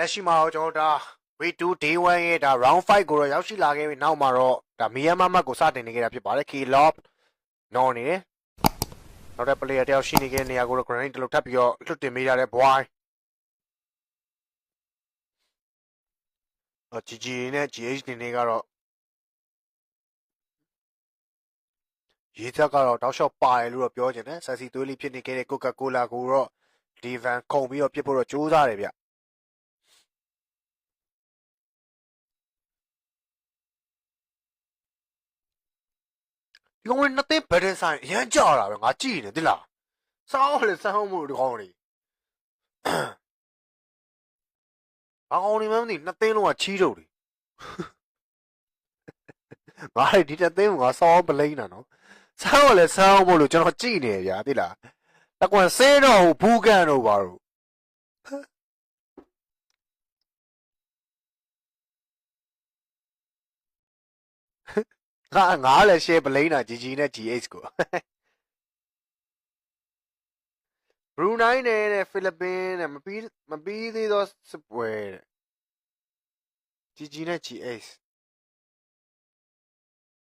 လက်ရှိမှာတော့ကျွန်တော်တို့ဒါ week 2 day 1ရဲ့ဒါ round 5ကိုတော့ရောက်ရှိလာခဲ့ပြီနောက်မှာတော့ဒါမီယန်မာမတ်ကိုစတင်နေခဲ့တာဖြစ်ပါတယ် K lob နော်နေတယ်နောက်တဲ့ player တယောက်ရှိနေခဲ့တဲ့နေရာကိုတော့ grenade တစ်လုံးထပ်ပြီးတော့လွတ်တင်မိရတဲ့ boy အော် GG နဲ့ GH နေနေကတော့ရေးသက်ကတော့တောက်လျှောက်ပါတယ်လို့တော့ပြောချင်တယ်ဆက်စီသွေးလေးဖြစ်နေခဲ့တဲ့ Coca-Cola ကိုတော့ဒီဗန်ခုံပြီးတော့ပြစ်ဖို့တော့ကြိုးစားတယ်ဗျ ဒီကောင်လေးနှစ်သိန်းဘယ်တဲ့ဆိုင်အရန်ကြာတာပဲငါကြည့်နေတိလားစောင်းလေစောင်းမှုဒီကောင်လေးဘာကောင်လေးမသိနှစ်သိန်းလုံးကချီးတော့တယ်ငါဒီတစ်သိန်းကငါစောင်းပလိမ့်တာနော်စောင်းလေစောင်းဖို့လို့ကျွန်တော်ကြည့်နေရဗျာတိလားတကွန်စေးတော့ဟိုဘူးကန်တော့ပါတော့ ငါငါလည်းရှယ်ပလိမ့်တာ GG နဲ့ GH ကိုဘရူနိုင်းနဲ့ဖိလစ်ပင်းနဲ့မပြီးမပြီးသေးသောစစ်ပွဲတဲ့ GG နဲ့ GH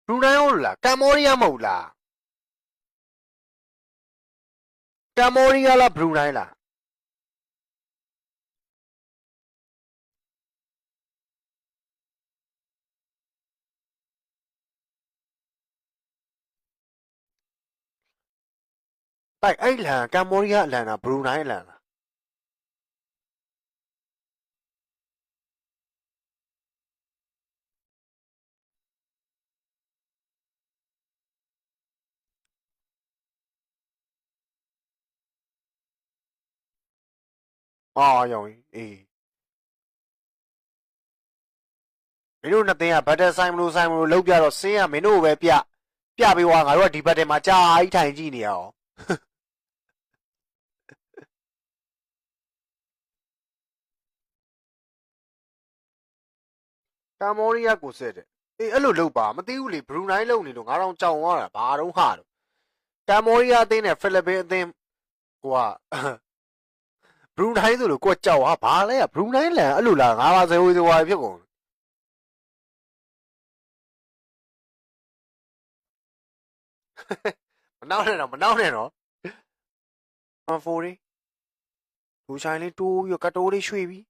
ဘရူနိုင်းဟုတ်လားကမ်ဘောဒီးယားမဟုတ်လားကမ်ဘောဒီးယားလားဘရူနိုင်းလား တိုက်အဲ့လန်ကမ်ဘောဒီးယားအလန်လားဘရူနိုင်းအလန်လားအာရောင်အေးမင်းတို့နှစ်သိန်းကဘတ်တာဆိုင်မလို့ဆိုင်မလို့လောက်ပြတော့စင်းရမင်းတို့ပဲပြပြပေးွားငါတို့ကဒီဘတ်ထဲမှာကြာကြီးထိုင်ကြည့်နေရအောင် ကမ်ဘောဒီးယားကိုဆက်တယ်အေးအဲ့လိုလုပ်ပါမသိဘူးလေဘရူနိုင်းလုံနေလို့ငါတော့ကြောင်သွားတာဘာတော့ဟာတော့ကမ်ဘောဒီးယားအသင်းနဲ့ဖိလစ်ပင်းအသင်းကိုကဘရူနိုင်းဆိုလို့ကိုကကြောက်ဟာဘာလဲဘရူနိုင်းလန်အဲ့လိုလားငါပါဇေဝေဇဝါဖြစ်ကုန်မနောက်နဲ့တော့မနောက်နဲ့တော့အန်ဖိုရီလူဆိုင်လေးတိုးပြီးတော့ကတ်တိုးလေးရွှေ့ပြီး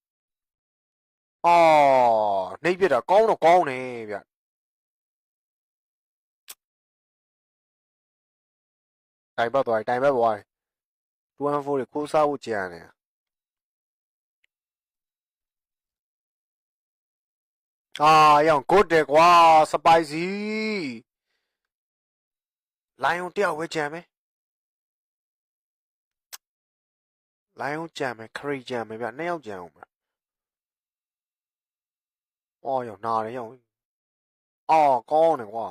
အော်နှိပ်ပြတာကောင်းတော့ကောင်းတယ်ဗျတိုင်ပတ်သွားတိုင်ပတ်သွား214ကိုစားဖို့ကြံတယ်အာရောင်ကိုတယ်ကွာစပိုက်စီလိုင်ယွန်တယောက်ဝဲကြံမယ်လိုင်ယွန်ကြံမယ်ခရီးကြံမယ်ဗျနှစ်ယောက်ကြံအောင်ဗျ အော်ရောနားတယ်ရောအော်ကောင်းတယ်ကွာ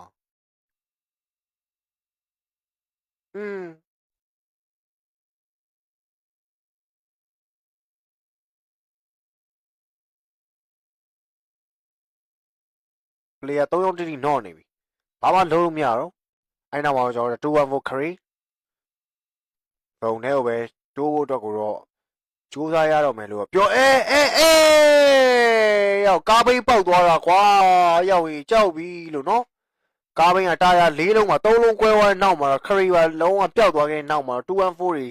อืมပလေယာ3ယောက်တိတိနော့နေပြီဘာမှလုံးလို့မရတော့အဲ့နောက်မှာကျွန်တော်တို့214 carry ဘုံထဲကိုပဲတိုးဖို့အတွက်ကိုတော့ စူးစမ်းရတော့မယ်လို့ပြောအေးအေးအေးရောက်ကားဘိန်းပေါက်သွားတာကွာရောက်ရင်ကြောက်ပြီလို့နော်ကားဘိန်းကတာယာ၄လုံးမှာ၃လုံးကွဲသွားတဲ့နောက်မှာခရီးပါလုံးဝပျောက်သွားခဲ့တဲ့နောက်မှာ214တွေ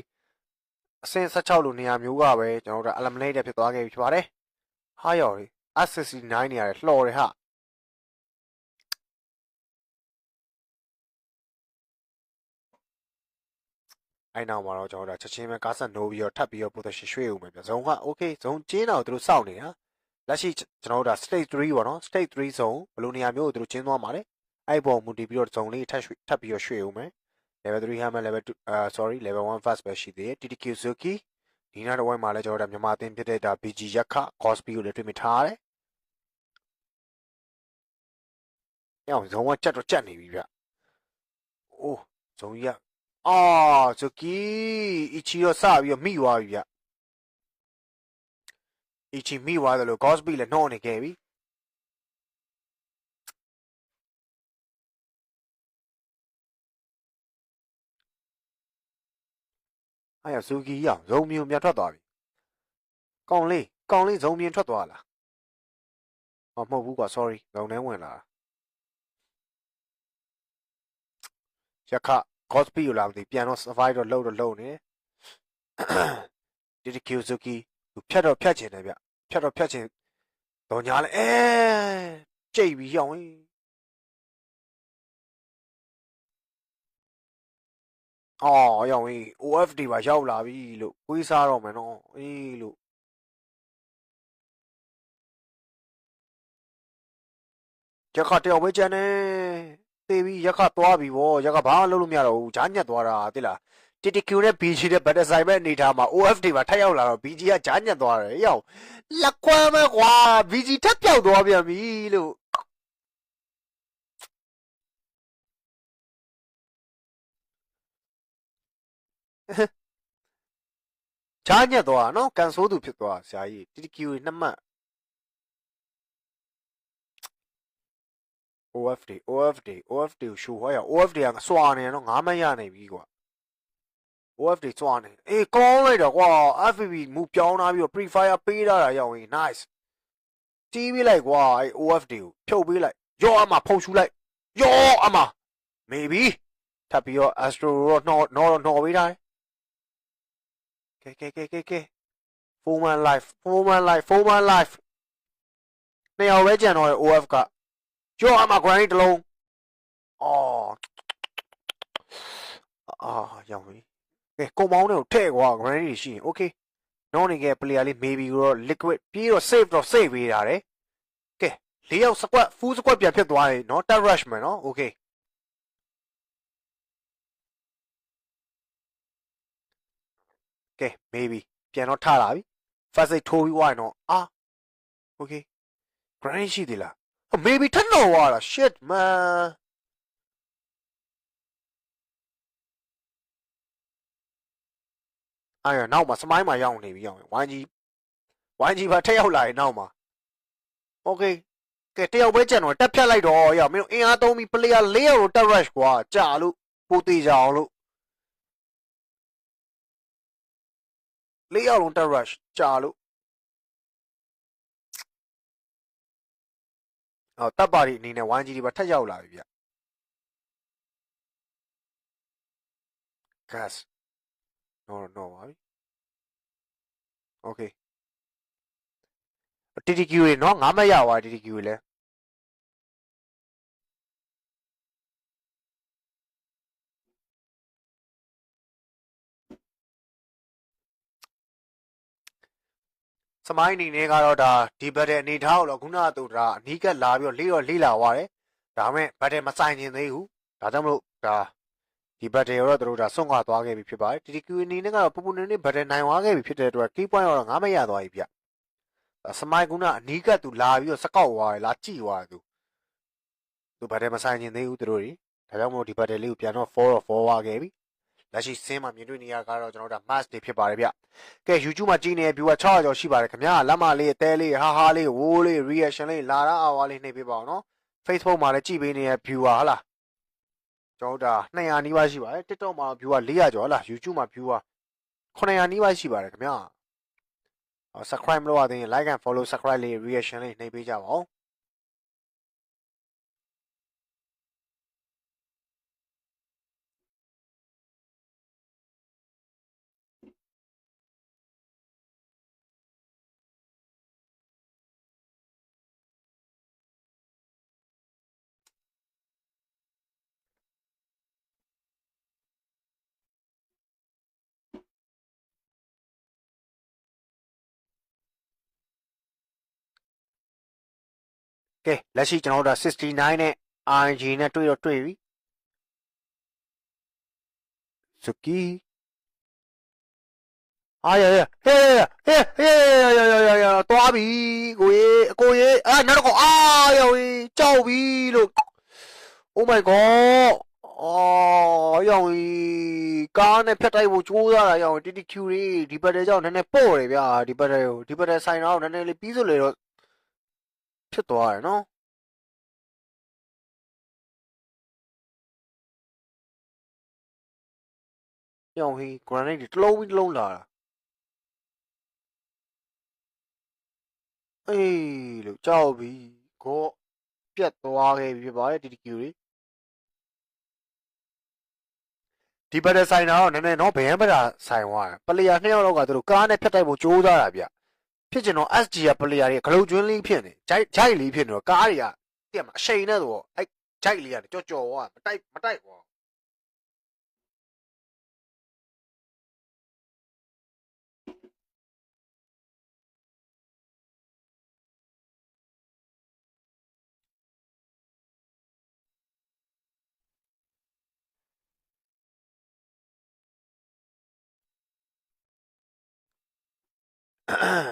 အဆင့်16လို့နေရာမျိုးကပဲကျွန်တော်တို့ eliminate ဖြစ်သွားခဲ့ပြီဖြစ်ပါတယ်ဟာရောက်လေ S69 နေရာလှော်တယ်ဟာ အဲ့နောက်မှာတော့ကျွန်တော်တို့ချက်ချင်းပဲကားဆက်နိုးပြီးတော့ထပ်ပြီးတော့ position ရွှေ့ဦးမယ်ဗျဇုံက okay ဇုံကျင်းတော့သူတို့စောင့်နေတာလက်ရှိကျွန်တော်တို့ဒါ state 3ပေါ့နော် state 3ဇုံဘယ်လိုနေရာမျိုးကိုသူတို့ကျင်းသွားမှာလဲအဲ့ပေါ်မူတည်ပြီးတော့ဇုံလေးထပ်ရွှေ့ထပ်ပြီးတော့ရွှေ့ဦးမယ် level 3 hammer level 2အာ sorry level 1 fast ပဲရှိသေးတယ် TTQ Suzuki ဒီနောက်တစ်ဝိုင်းမှာလည်းကျွန်တော်တို့မြန်မာအသင်းဖြစ်တဲ့ဒါ BG ရက်ခ Cosby ကိုလည်းတွေ့မြင်ထားရတယ်။ညောင်ဇုံကကြက်တော့ကြက်နေပြီဗျ။အိုးဇုံကြီးက အာဇူကီအီချီတော့စပြီးတော့မိသွားပြီဗျ။အီချီမိသွားတယ်လို့ Cosby လည်းနှောနေခဲ့ပြီ။အဲ့ရဇူကီရဇုံမျိုးမြတ်ထွက်သွားပြီ။ကောင်းလေးကောင်လေးဇုံပြင်ထွက်သွားလားဟောမဟုတ်ဘူးကွာ sorry ဇုံထဲဝင်လာတာရခ cosby ကိုလာမသိပြန်တော့ survive တော့လှုပ်တော့လှုပ်နေတယ် DDQ Suzuki သူဖြတ်တော့ဖြတ်ချင်တယ်ဗျဖြတ်တော့ဖြတ်ချင်တော့ညာလဲအဲကြိတ်ပြီးရောက်ရင်အော်ရောက်ရင် OFD ပါရောက်လာပြီလို့ကိုးစားတော့မယ်နော်အေးလို့ရခတယောက်ပဲကျန်နေ သေပြီးရခသွားပြီဗောရခဘာမှလုပ်လို့မရတော့ဘူးဂျားညက်သွားတာသိလား TTQ နဲ့ BG နဲ့ Battle Side ပဲအနေထားမှာ OFD ပါထပ်ရောက်လာတော့ BG ကဂျားညက်သွားတယ်ရောက်လက်ကွမ်းပဲကွာ BG ထပ်ပြောက်သွားပြန်ပြီလို့ဂျားညက်သွားနော်ကန်ဆိုးသူဖြစ်သွားဆရာကြီး TTQ နှစ်မှတ် OFD OFD OFD ကိုရှိုးဟောရ OFD ကစွာနေတော့ငါမရနိုင်ပြီကွာ OFD စွာနေအေးကောင်းလိုက်တော့ကွာ FVB မူပြောင်းလာပြီးတော့ pre-fire ပေးလာတာရောက်ရင် nice တီးပေးလိုက်ကွာအဲ OFD ကိုဖြုတ်ပေးလိုက်ရောအမဖုန်ရှူလိုက်ရောအမ maybe ထပ်ပြီးတော့ Astro တော့နှော်နှော်နှော်ပေးတာကဲကဲကဲကဲကဲ full man life full man life full man life နှစ်ယောက်ပဲကြံတော့ OF က ကျော်အမ granny တစ်လုံးအော်အာရောင်ပြီကဲကုံမောင်းတွေကိုထည့်ကွာ granny တွေရှိရင် okay နောက်နေက player လေး maybe ကိုတော့ liquid ပြီးတော့ save တော့ save ပေးတာတယ်ကဲလေးယောက် squad full squad ပြန်ဖြစ်သွားရင်เนาะ tab rush မယ်เนาะ okay ကဲ maybe ပြန်တော့ထလာပြီ first aid ထိုးပြီးွားရင်တော့အာ okay granny ရှိသေးလား Oh, maybe ထပ်တော့သွားတာ shit man အဲ့ရနောက်မှာစမိုင်းမှာရောက်နေပြီရောက်ရင်ဝိုင်းကြီးဝိုင်းကြီးပါထက်ရောက်လာရင်နောက်မှာ okay ကဲတယောက်ပဲကြံတော့တက်ဖြတ်လိုက်တော့ရောက်မင်းတို့အင်အားသုံးပြီး player ၄ယောက်ကိုတက် rush ကွာကြာလို့ပိုသေးကြအောင်လို့၄ယောက်လုံးတက် rush ကြာလို့ အော်တပ်ပါတီအနေနဲ့ဝိုင်းကြီးတွေပါထက်ရောက်လာပြီဗျ gas no no ပါပြီ okay TTQ တွေနော်ငါမရပါ TTQ တွေလဲ စမိုင်းအနေနဲ့ကတော့ဒါဒီဘက်တဲ့အနေထားကိုတော့ခုနကသူဒါအနီးကပ်လာပြီးတော့လေးတော့လေးလာသွားတယ်ဒါပေမဲ့ဘက်တဲ့မဆိုင်ကျင်သေးဘူးဒါကြောင့်မလို့ဒါဒီဘက်တဲ့ရောသူတို့ဒါဆွန့်ခွာသွားခဲ့ပြီဖြစ်ပါတယ် TTQ အနေနဲ့ကတော့ပူပူနေနေဘက်တဲ့နိုင်သွားခဲ့ပြီဖြစ်တဲ့အတွက် key point တော့ငါမရသွားပြီဗျစမိုင်းကုနာအနီးကပ်သူလာပြီးတော့စကောက်သွားတယ်လာကြည့်သွားတယ်သူသူဘက်တဲ့မဆိုင်ကျင်သေးဘူးသူတို့တွေဒါကြောင့်မလို့ဒီဘက်တဲ့လေးကိုပြန်တော့4တော့4သွားခဲ့ပြီ လက်ရှိစင်းမှာမြင်တွေ့နေရကတော့ကျွန်တော်တို့ဒါ mask တွေဖြစ်ပါတယ်ဗျကဲ YouTube မှာကြည့်နေတဲ့ viewer 600ကျော်ရှိပါတယ်ခင်ဗျာလက်မလေးအသေးလေးဟာဟာလေးဝိုးလေး reaction လေးလာတာအဝါလေးနှိပ်ပေးပါအောင်နော် Facebook မှာလည်းကြည့်ပေးနေတဲ့ viewer ဟာလားကျွန်တော်တို့ဒါ200နီးပါးရှိပါတယ် TikTok မှာ viewer 400ကျော်ဟာလား YouTube မှာ viewer 900နီးပါးရှိပါတယ်ခင်ဗျာ subscribe မလုပ်ရသေးရင် like and follow subscribe လေး reaction လေးနှိပ်ပေးကြပါဦး ကဲလက်ရှိကျွန်တော်တို့ဒါ69နဲ့ RNG နဲ့တွေ့တော့တွေ့ပြီ Suki အာရရဟဲဟဲဟဲရရရရတွားပြီကိုရေအကိုရေအာနောက်တော့အာရောကြောက်ပြီလို့ Oh my god အော်ရောင်ကားနဲ့ဖြတ်တိုက်ဖို့ကြိုးစားတာရောင် TTQ တွေဒီဘက်တဲ့ကြောင့်နည်းနည်းပေါ့တယ်ဗျာဒီဘက်တဲ့ကိုဒီဘက်တဲ့ဆိုင်တော့နည်းနည်းလေးပြီးဆိုလေတော့ ဖြစ်သွားတယ်နော်ရောင်ဟီ granite တွေတစ်လုံးပြီးတစ်လုံးလာတာအေးလို့ကြောက်ပြီကိုပြတ်သွားခဲ့ပြီဖြစ်ပါတယ် TTQ တွေဒီဘက်တဲ့ဆိုင်တာတော့နည်းနည်းတော့ဗယံပတာဆိုင်သွားတယ်ပလေယာနှစ်ယောက်လောက်ကသူတို့ကားနဲ့ဖြတ်တိုက်ဖို့ကြိုးစားတာဗျ ဖြစ်ကျင်တော့ SG ကပလေယာတွေကဂလုတ်ကျွန်းလေးဖြစ်နေဂျိုက်ဂျိုက်လေးဖြစ်နေတော့ကားတွေကတည့်မှာအရှိန်နဲ့ဆိုတော့အဲ့ဂျိုက်လေးကနေကြော့ကြော်သွားမတိုက်မတိုက်သွာ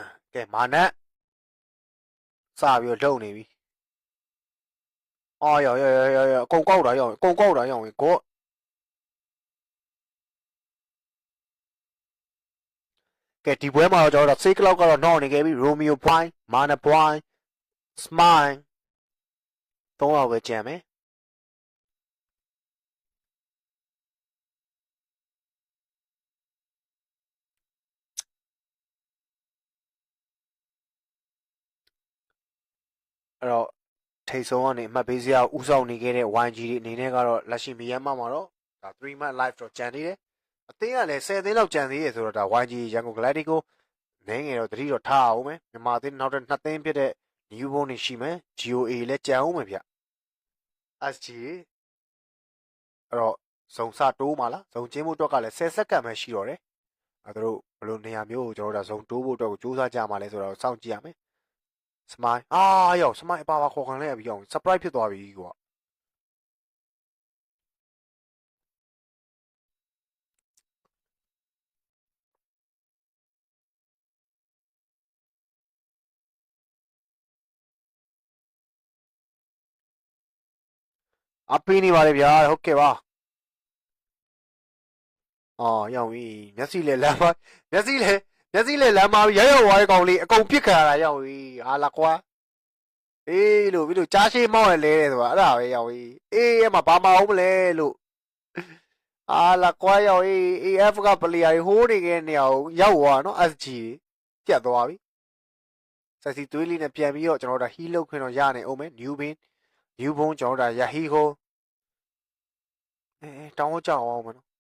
း ကဲမာနက်စပြီးတော့လုံနေပြီအော်ရော်ရော်ရော်ရော်ရော်အကုန်ကောက်တာရောင်အကုန်ကောက်တာရောင်ကိုကဲဒီပွဲမှာတော့ကျွန်တော်တို့ဆေးကလောက်ကတော့နော့နေခဲ့ပြီရိုမီယိုဘွိုင်းမာနဘွိုင်းစမိုင်းသုံးယောက်ပဲကြံမယ် အဲ့တော့ထိတ်ဆုံးကနေအမှတ်ပေးစရာဥဆောင်နေခဲ့တဲ့ YG တွေအနေနဲ့ကတော့လက်ရှိမြန်မာမှာတော့ဒါ3 month live တော့ကြံနေတယ်အသင်းကလည်း10သိန်းလောက်ကြံသေးရဆိုတော့ဒါ YG ရန်ကုန် Galactico နေငယ်တော့တတိတော့ထားအောင်မယ်မြန်မာအသင်းနောက်တစ်2သိန်းဖြစ်တဲ့ new bone နေရှိမယ် GOA လည်းကြံအောင်မယ်ဗျ SG အဲ့တော့ဇုံစတိုးမှာလားဇုံချင်းမှုအတွက်ကလည်း10စက္ကန့်ပဲရှိတော့တယ်အဲ့တို့ဘယ်လိုနေရာမျိုးကိုကျွန်တော်တို့ဒါဇုံတိုးဖို့အတွက်ကိုစူးစမ်းကြမှာလဲဆိုတော့စောင့်ကြည့်ရမယ် စမိုင်းအာရောက်စမိုင်းအပါပါခေါ်ခံလိုက်ရပြီအောင် surprise ဖြစ်သွားပြီကွာအပင်းနေပါလေဗျာဟုတ်ကဲ့ပါအော်ရောက်ပြီမျက်စိလေလမ်းမမျက်စိလေ မျက်စိလေလမ်းမရောက်ရောက်သွားတဲ့ကောင်လေးအကုန်ပြစ်ခံရတာရောက်ပြီဟာလာကွာအေးလို့ပြီးလို့ကြားရှိမောင်းရလဲတယ်ဆိုတာအဲ့ဒါပဲရောက်ပြီအေးအဲ့မှာဘာမအောင်မလဲလို့အာလာကွာရောက်အေး AF ကပလီယာဟိုးနေခဲ့နေအောင်ရောက်သွားနော် SG ပြတ်သွားပြီဆက်စီသွေးလေးနဲ့ပြန်ပြီးတော့ကျွန်တော်တို့ဟီးလုတ်ခွင့်တော့ရနေအောင်မယ် new bin new bone ကျွန်တော်တို့ရဟီကိုအဲတောင်းကြအောင်မနော်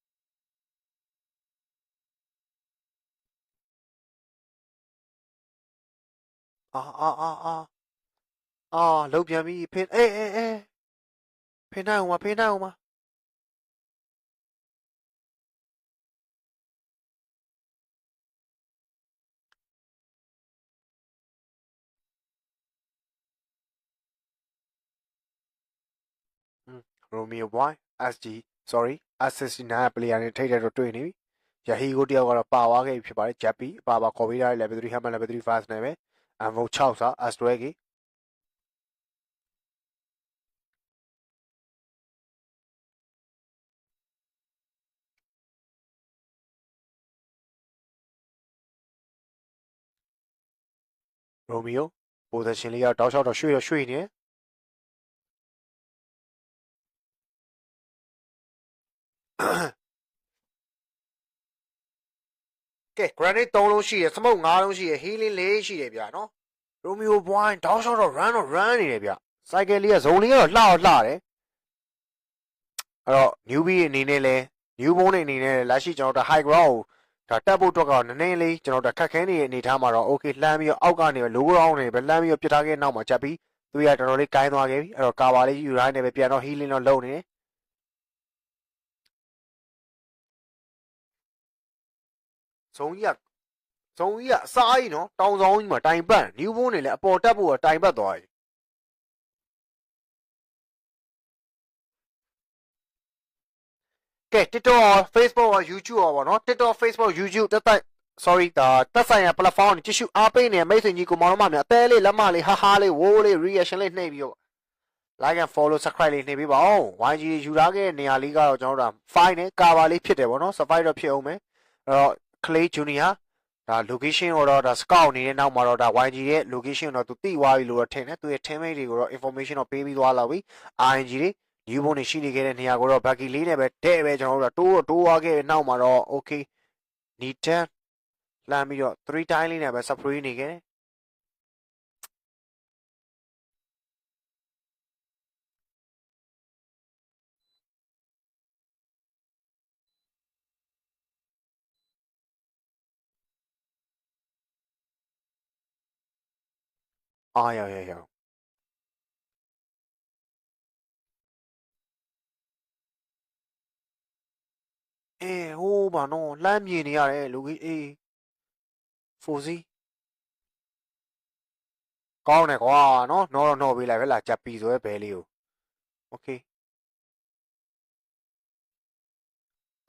အာအာအာအာအာလုတ်ပြန်ပြီဖင်အေးအေးအေးဖင်နိုင်အောင်မဖင်နိုင်အောင်မရိုမီယိုဘွိုင်း SG sorry S69 player နဲ့ထိတ်တဲ့တော့တွေ့နေပြီယဟီကိုတယောက်ကတော့ပါသွားခဲ့ပြီဖြစ်ပါတယ်ဂျက်ပီအပါပါခေါ်ပေးထားတဲ့ level 3 hammer level 3 fast နဲ့ပဲ an wo Chausa as duegi. Romeo 我的行李要找小找睡了睡呢。ကဲ granite 3လုံးရှိရယ် smoke 5လုံးရှိရယ် healing 4ရှိတယ်ဗျာနော် Romeo Boy တောက်လျှောက်တော့ run တော့ run နေတယ်ဗျ cycle လေးကဇုံလေးကတော့လှတော့လှတယ်အဲ့တော့ newbie အနေနဲ့လဲ new bone အနေနဲ့လက်ရှိကျွန်တော်တို့ high ground ကိုဒါတက်ဖို့အတွက်ကတော့နည်းနည်းလေးကျွန်တော်တို့ခက်ခဲနေတဲ့အနေထားမှာတော့ okay လှမ်းပြီးတော့အောက်ကနေ low ground နေပဲလှမ်းပြီးတော့ပြစ်ထားခဲ့နောက်မှာချက်ပြီးသူရတော်တော်လေးကိုင်းသွားခဲ့ပြီအဲ့တော့ကာဘာလေးယူရိုင်းနေပဲပြန်တော့ healing တော့လုပ်နေတယ် ဇုံကြီးကဇုံကြီးကအစားကြီးနော်တောင်ဆောင်ကြီးမှာတိုင်ပတ် new bone နေလဲအပေါ်တက်ဖို့ကတိုင်ပတ်သွားပြီကဲ TikTok ရော Facebook ရော YouTube ရောပေါ့နော် TikTok Facebook YouTube တက်တက် sorry ဒါတက်ဆိုင်ရာ platform တွေကြည့်ရှုအားပေးနေတဲ့မိတ်ဆွေကြီးကိုမောင်နှမများအသေးလေးလက်မလေးဟာဟာလေးဝိုးလေး reaction လေးနှိပ်ပြီးတော့ like and follow subscribe လေးနှိပ်ပေးပါဦး YG ယူထားခဲ့တဲ့နေရာလေးကတော့ကျွန်တော်တို့က fine နဲ့ cover လေးဖြစ်တယ်ပေါ့နော် survive တော့ဖြစ်အောင်မယ်အဲ့တော့ Clay Junior ဒါ location ကိုတော့ဒါ scout နေတဲ့နောက်မှာတော့ဒါ YG ရဲ့ location ကိုတော့သူသိသွားပြီလို့တော့ထင်တယ်သူရဲ့ teammate တွေကိုတော့ information တော့ပေးပြီးသွားလောက်ပြီ RNG တွေ new bone တွေရှိနေခဲ့တဲ့နေရာကိုတော့ Bucky လေးနဲ့ပဲတဲ့ပဲကျွန်တော်တို့ကတိုးတော့တိုးသွားခဲ့တဲ့နောက်မှာတော့ okay နီ10လှမ်းပြီးတော့3 time လေးနဲ့ပဲ spray နေခဲ့တယ် အားရောက်ရောက်ရောက်အေးဟိုးပါနော်လှမ်းမြင်နေရတယ်လူကြီးအေးဖိုစီကောင်းတယ်ကွာနော်နော်တော့နော်ပေးလိုက်ပဲလားကြက်ပီဆိုရဲဘဲလေးကိုโอเค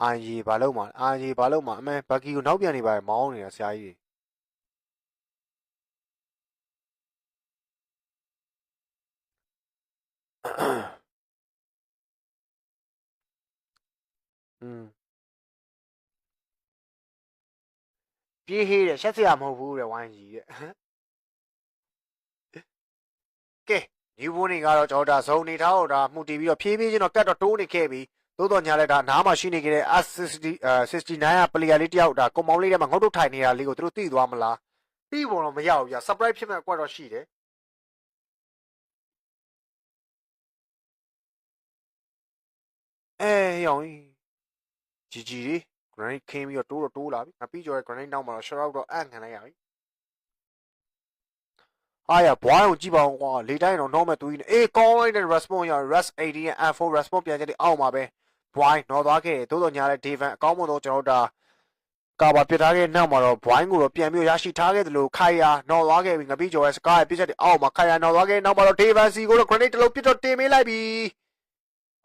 အာရီဘာလို့မှာအာရီဘာလို့မှာအမေဘက်ကီကိုနောက်ပြန်နေပါမောင်းနေတာဆရာကြီး อืมပြေးဟေးတယ်ရှက်စရာမဟုတ်ဘူးတဲ့ဝိုင်းကြီးတဲ့ကဲဒီဘုန်းတွေကတော့ကျွန်တော်ဒါဇုံနေထားတော့ဒါမှုတည်ပြီးတော့ဖြည်းဖြည်းချင်းတော့ကတ်တော့တိုးနေခဲ့ပြီသို့တော်ညာလဲဒါနားမှာရှိနေခဲ့တဲ့ S60 69ကပလီယာလေးတယောက်ဒါကွန်မောင်းလေးထဲမှာငုတ်တုတ်ထိုင်နေတာလေးကိုသူတို့သိသွားမလားသိပုံတော့မရဘူးပြ surprise ဖြစ်မဲ့အကွက်တော့ရှိတယ် အဲရောင်ဂျီဂျီလေး granite ခင်းပြီးတော့တိုးတော့တိုးလာပြီငါပြီးကြော်ရဲ့ granite နောက်မှာတော့ short out တော့အန့်ခံလိုက်ရပြီအားရဘွားကိုကြည့်ပါဦးကွာလေတိုင်းတော့ normal တူကြီးနေအေးကောင်းလိုက်တဲ့ response ရ rest 80ရဲ့ F4 response ပြန်ချက်တွေအောက်မှာပဲ Boy နော်သွားခဲ့တယ်သို့တော်ညာလဲ Devan အကောင်းမွန်တော့ကျွန်တော်တို့ဒါကာဘာပြစ်ထားခဲ့နောက်မှာတော့ Boy ကိုတော့ပြန်ပြီးရရှိထားခဲ့တယ်လို့ခိုင်ယာနော်သွားခဲ့ပြီငပိကျော်ရဲ့စကားရဲ့ပြစ်ချက်တွေအောက်မှာခိုင်ယာနော်သွားခဲ့နောက်မှာတော့ Devan C ကိုတော့ grenade တစ်လုံးပြစ်တော့တင်မေးလိုက်ပြီ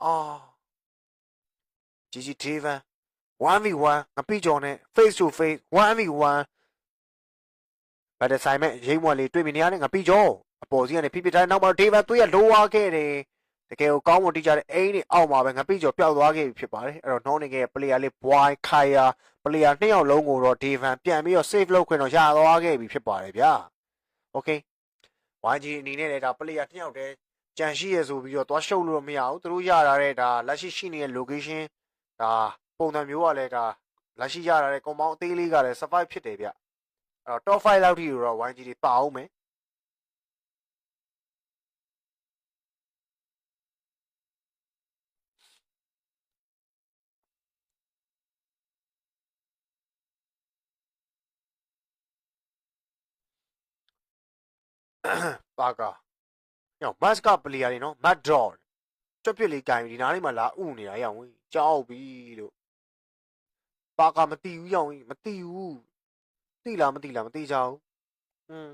အာ ជីជី Devan 1v1 ငပိကျော်နဲ့ face to face 1v1 ဗတ်တဆိုင်မဲ့ရိမ့်မွက်လေးတွေ့မြင်နေရတဲ့ငပိကျော်အပေါ်စီကနေဖိဖိတိုင်းနောက်မှာတော့ Devan သွေးရလိုဝါခဲ့တယ်တကယ်ကိုကောင်းမွန်တိကျတဲ့အိမ်တွေအောက်မှာပဲငပိကျော်ပျောက်သွားခဲ့ပြီဖြစ်ပါတယ်အဲ့တော့နှောင်းနေခဲ့ player လေး boy ခိုင်ယာ player နှစ်ယောက်လုံးကိုတော့ Devan ပြန်ပြီးတော့ save လုပ်ခွင့်တော့ရသွားခဲ့ပြီဖြစ်ပါတယ်ဗျာ okay YG အနေနဲ့လည်းဒါ player နှစ်ယောက်တည်းကြံရှိရဆိုပြီးတော့သွားရှုပ်လို့မရဘူးသူတို့ရတာတဲ့ဒါလက်ရှိရှိနေတဲ့ location ဒါပုံစံမျိုးကလည်းဒါလက်ရှိရတာတဲ့ compound အသေးလေးကလည်း survive ဖြစ်တယ်ဗျအဲ့တော့ top 5လောက်ထိတော့ YG တွေပါအောင်မယ်ပါကာညောင် mask က player တွေနော် mad draw ကျွတ်ပြစ်လေးကင်ပြီးဒီနားလေးမှာလာဥနေတာရောင်ဝင်ကြောက်ပြီလို့ပါကာမတိဘူးရောင်ဝင်မတိဘူးတိလားမတိလားမတိကြဘူးอืม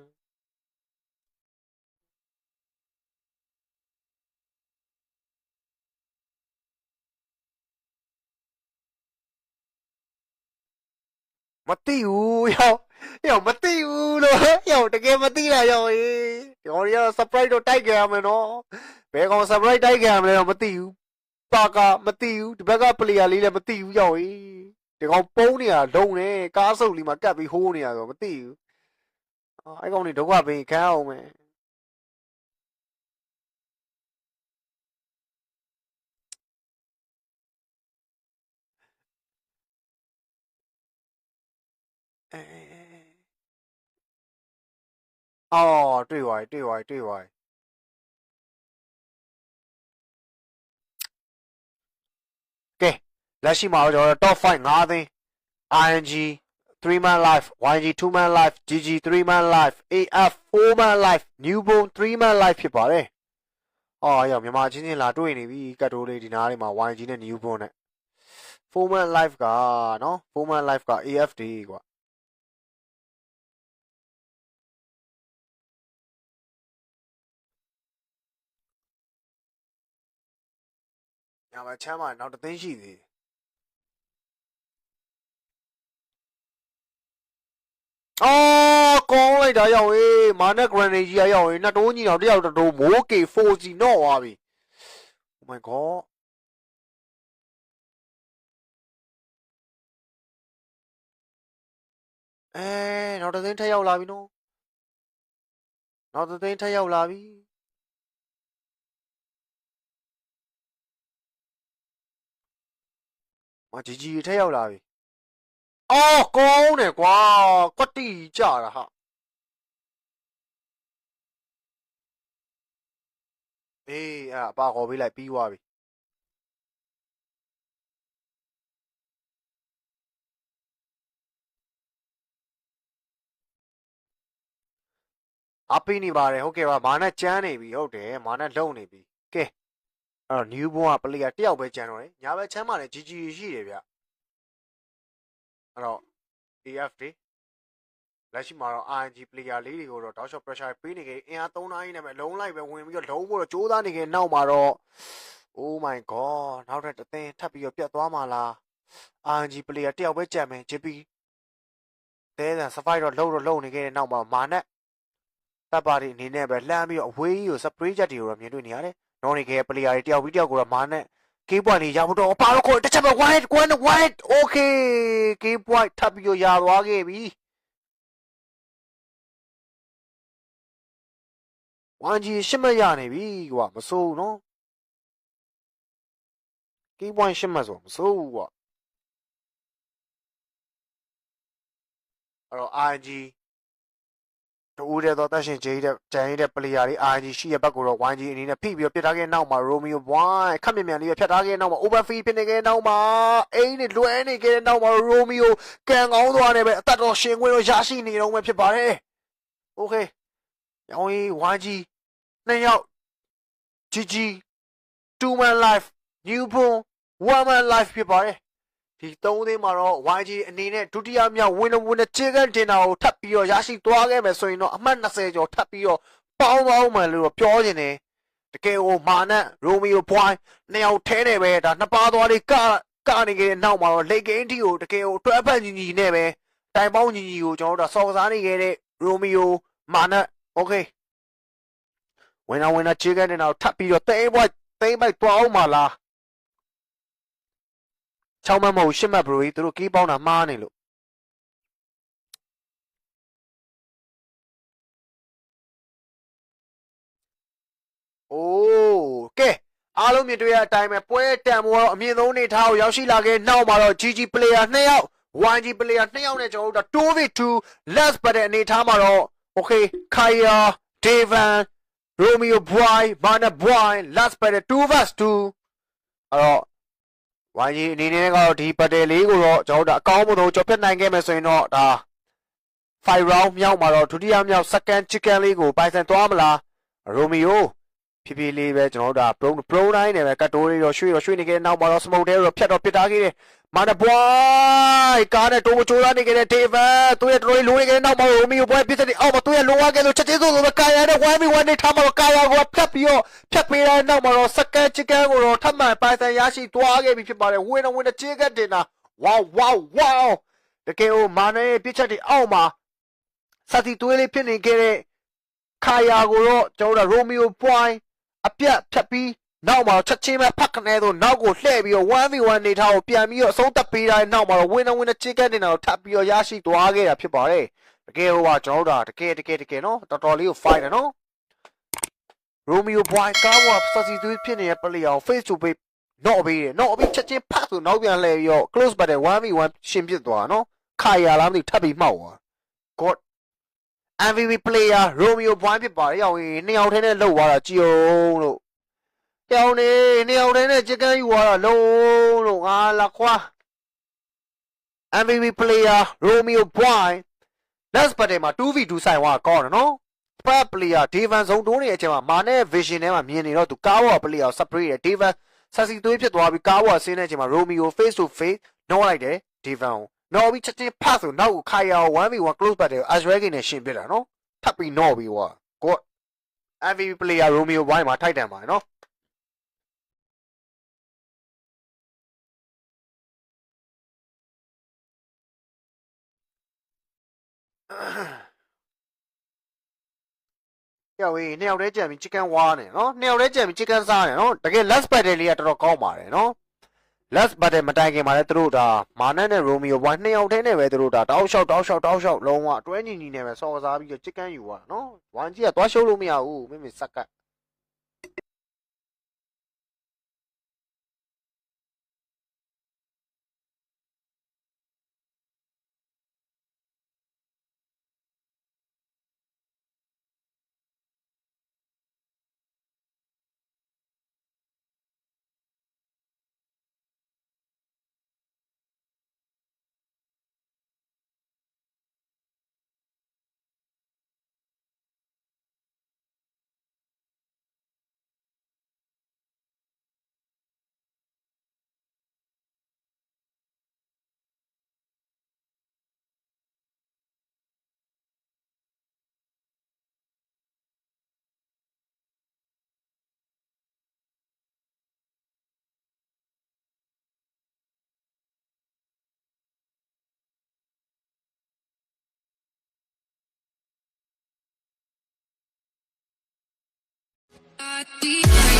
မတိဘူးရောင်ရောင်မတိဘူးလို့ရောင်တကယ်မတိတာရောင်ရေဒီကောင်ရ surprise တော့တိုက်ကြရမယ်နော် ဘယ်ကောင် surprise တိုက်ကြရမလဲတော့မတိဘူးပါကာမတိဘူးဒီဘက်က player လေးလည်းမတိဘူးရောင်ရေဒီကောင်ပုံးနေတာလုံနေကားစုပ်လေးမှာကတ်ပြီးဟိုးနေတာဆိုမသိဘူးအော်အဲ့ကောင်နေဒုက္ခပင်ခံအောင်မယ်အဲအော်တွေ့သွားပြီတွေ့သွားပြီတွေ့သွားပြီ လက်ရှိမှာတော့ top 5 9သိန်း ING 3 man life YG 2 man life GG 3 man life AF 4 man life newborn 3 man life ဖြစ်ပါတယ်အော်ရောက်မြန်မာချင်းချင်းလာတွေ့နေပြီကတ်တိုးလေးဒီနားလေးမှာ YG နဲ့ newborn နဲ့ 4 man life ကနော်4 man life က AFD ကွာညမချမ်းမှာနောက်တသိန်းရှိသေးတယ် အော်ကောင်းလိုက်တာရောက်ဟေးမာနက်ဂရန်နေကြီးရောက်ဟေးနှစ်တိုးညီအောင်တယောက်တစ်တိုးမိုးကေ 4G တော့သွားပြီ Oh my god အဲနောက်တစ်သိန်းထပ်ရောက်လာပြီနော်နောက်တစ်သိန်းထပ်ရောက်လာပြီမဂျီဂျီထပ်ရောက်လာပြီ အော်ကောင်းတယ်ကွာကွတ်တီကြတာဟာအေးအဲ့ဒါအပါခေါ်ပေးလိုက်ပြီးသွားပြီအပေးနေပါတယ်ဟုတ်ကဲ့ပါမာနဲ့ကျန်းနေပြီဟုတ်တယ်မာနဲ့လုံနေပြီကဲအဲ့တော့ new born က player တယောက်ပဲကျန်တော့တယ်ညာဘက်ချမ်းမှာလည်း GG ရှိတယ်ဗျ အဲ့တော့ AF တွေလက်ရှိမှာတော့ RNG player လေးတွေကိုတော့ dot shot pressure ပေးနေကြအင်အား3နိုင်နဲ့ပဲလုံးလိုက်ပဲဝင်ပြီးတော့လုံးဖို့တော့ကြိုးစားနေကြနောက်မှာတော့ Oh my god နောက်ထပ်တစ်သင်းထပ်ပြီးတော့ပြတ်သွားမှာလား RNG player တယောက်ပဲကြံမယ် JP တဲဆန် survive တော့လုံးတော့လုံးနေခဲ့တဲ့နောက်မှာမာနက်တပ်ပါတီအနေနဲ့ပဲလှမ်းပြီးတော့အဝေးကြီးကို spray jet တွေကိုတော့မြင်တွေ့နေရတယ်။နော်နေခဲ့ player တွေတယောက်ပြီးတယောက်ကိုတော့မာနက် key point တွေရဖို့တော့ပါတော့ကိုတစ်ချက်ပဲ white one white okay key point ထပ်ပြီးတော့ရသွားခဲ့ပြီ။ဝမ်ဂျီရှစ်မတ်ရနေပြီကွာမစိုးဘူးနော်ကီးပွိုင်းရှစ်မတ်ဆိုမစိုးဘူးကွာအဲ့တော့ RNG တူတဲ့တော့တက်ရှင်ဂျေးတဲ့ဂျန်ရေးတဲ့ player တွေ RNG ရှိရဘက်ကိုတော့ YG အနေနဲ့ဖိပြီးတော့ပြစ်ထားခဲ့နောက်မှာ Romeo 1ခက်မြန်မြန်လေးပဲဖြတ်ထားခဲ့နောက်မှာ overfeed ဖြစ်နေခဲ့နောက်မှာအိန်းနဲ့လွဲနေခဲ့နောက်မှာ Romeo ကန်ကောင်းသွားနေပဲအသက်တော်ရှင်ခွင့်တော့ရရှိနေတော့မှဖြစ်ပါတယ် Okay ရောင်းရေး YG နှစ်ယောက် GG two man life new born one man life ဖြစ်ပါတယ် ဒီသုံးသင်းမှာတော့ YG အနေနဲ့ဒုတိယမြောက်ဝင်းဝင်းနဲ့ခြေကန်တင်တာကိုထပ်ပြီးတော့ရရှိသွားခဲ့မယ်ဆိုရင်တော့အမှတ်20ကျော်ထပ်ပြီးတော့ပေါင်းပေါင်းမှန်လို့တော့ပြောနေတယ်တကယ်ကိုမာနတ်ရိုမီယိုဘွိုင်းနှစ်ယောက်ထဲနေပဲဒါနှစ်ပါးသွားလေးကကနေခဲ့တဲ့နောက်မှာတော့လေကိန်းတီကိုတကယ်ကိုတွဲဖက်ညီညီနဲ့ပဲတိုင်ပေါင်းညီညီကိုကျွန်တော်တို့စော်စားနေခဲ့တဲ့ရိုမီယိုမာနတ်โอเค ဝင်အောင်ဝင်တာခြေကန်နေတာကိုထပ်ပြီးတော့တိမ်ဘွိုက်တိမ်ဘိုက်သွားအောင်မလား 6မတ်မဟုတ်10မတ်ဘရိုကြီးသူတို့ကီးပေါင်းတာမှားနေလို့အိုးကဲအားလုံးမြင်တွေ့ရတဲ့အတိုင်းပဲပွဲတန်မိုးတော့အမြင့်ဆုံးနေထားကိုရောက်ရှိလာခဲ့နောက်မှာတော့ GG player 2ယောက် YG player 2ယောက်နဲ့ကျွန်တော်တို့ 2v2 less ပတ်တဲ့အနေထားမှာတော့ okay Kaya Devan Romeo Boy Mana Boy last battle 2 vs 2အဲ့တော့ ဝိုင်းကြီးအနေနဲ့ကတော့ဒီပတ်တယ်လေးကိုတော့ကျွန်တော်တို့အကောင်းဆုံးကြော်ပြတ်နိုင်ခဲ့မယ်ဆိုရင်တော့ဒါ5 round မြောက်မှာတော့ဒုတိယမြောက် second chicken လေးကိုပိုင်ဆိုင်သွားမလား Romeo ဖြည်းဖြည်းလေးပဲကျွန်တော်တို့ဒါ pro pro တိုင်းနဲ့ပဲကတ်တိုးလေးတော့ရွှေ့တော့ရွှေ့နေခဲ့တဲ့နောက်မှာတော့ smoke တဲတော့ဖြတ်တော့ပစ်ထားခဲ့တယ် မာနဘွိုင်းကားနဲ့တိုးမချိုးရနေခဲ့တဲ့ David သူရဲ့တော်တော်လိုနေခဲ့တဲ့နောက်မှာ Romeo ဘွိုင်းပြစ်တဲ့အောက်မှာသူရဲ့လိုဝါခဲ့လို့ချက်ချင်းဆိုဆိုကာယာနဲ့ 1v1 နဲ့ထားမှာတော့ကာယာကိုဖြတ်ပြီးတော့ဖြတ်ပေးတဲ့နောက်မှာတော့ second chicken ကိုတော့ထပ်မံပိုင်ဆိုင်ရရှိသွားခဲ့ပြီဖြစ်ပါတယ်ဝင်းတော့ဝင်းတဲ့ chicken တင်တာ wow wow wow တကယ်ကိုမာနရဲ့ပြစ်ချက်တွေအောက်မှာစတီသွေးလေးဖြစ်နေခဲ့တဲ့ခါယာကိုတော့ကျွန်တော်တို့ Romeo ဘွိုင်းအပြတ်ဖြတ်ပြီး နောက်မှာချက်ချင်းပဲဖက်ခနဲဆိုနောက်ကိုလှည့်ပြီးတော့ 1v1 နေထားကိုပြန်ပြီးတော့အဆုံးသတ်ပေးတိုင်းနောက်မှာတော့ winner winner chicken dinner ကိုထပ်ပြီးတော့ရရှိသွားခဲ့တာဖြစ်ပါတယ်တကယ်ဟိုကကျွန်တော်တို့ကတကယ်တကယ်တကယ်နော်တော်တော်လေးကို fight တယ်နော် Romeo Boy ကားဘောစစီသွေးဖြစ်နေတဲ့ player ကို face to face တော့ပေးတယ်နော်အပြီးချက်ချင်းဖတ်ဆိုနောက်ပြန်လှည့်ပြီးတော့ close battle 1v1 ရှင်းပြသွားနော်ခါရလားမသိထပ်ပြီးမှောက်သွား god MVP player Romeo Boy ဖြစ်ပါတယ်ရောက်ရင်နှစ်ယောက်ထဲနဲ့လှုပ်သွားတာကြည်အောင်လို့ တောင်းနေနှစ်ယောက်ထဲနဲ့ချစ်ကန်းယူသွားတာလုံးလို့ငါလာခွာ MVP player Romeo Boy Let's battle မှာ 2v2 ဆိုင်သွားကောင်းတယ်နော် Spark player Devan ဇုံတိုးနေတဲ့အချိန်မှာမာနဲ့ vision ထဲမှာမြင်နေတော့သူကားဘော player ကို separate တယ် Devan ဆက်စီသွေးဖြစ်သွားပြီးကားဘောဆင်းတဲ့အချိန်မှာ Romeo face to face နှောလိုက်တယ် Devan ကိုနော်ပြီးချက်ချင်းဖတ်ဆိုနောက်ကိုခါယာကို 1v1 close battle ကို Azrael နဲ့ရှင်ပြတာနော်ထပ်ပြီးနော်ပြီးဟော God MVP player Romeo Boy မှာထိုက်တန်ပါတယ်နော် ယောက်ဝေးနှစ်ယောက်တည်းကြံပြီး chicken ဝါးနေနော်နှစ်ယောက်တည်းကြံပြီး chicken စားနေနော်တကယ် last battle လေးကတော်တော်ကောင်းပါတယ်နော် last battle မတိုင်ခင်မှာလည်းသူတို့ဒါမာနက်နဲ့ Romeo ဘွိုင်းနှစ်ယောက်တည်းနဲ့ပဲသူတို့ဒါတောက်လျှောက်တောက်လျှောက်တောက်လျှောက်လုံးဝအတွဲညီညီနဲ့ပဲစော်စားပြီးတော့ chicken ယူသွားတာနော်ဝမ်ကြီးကသွားရှုပ်လို့မရဘူးမိမိစက်က Uh,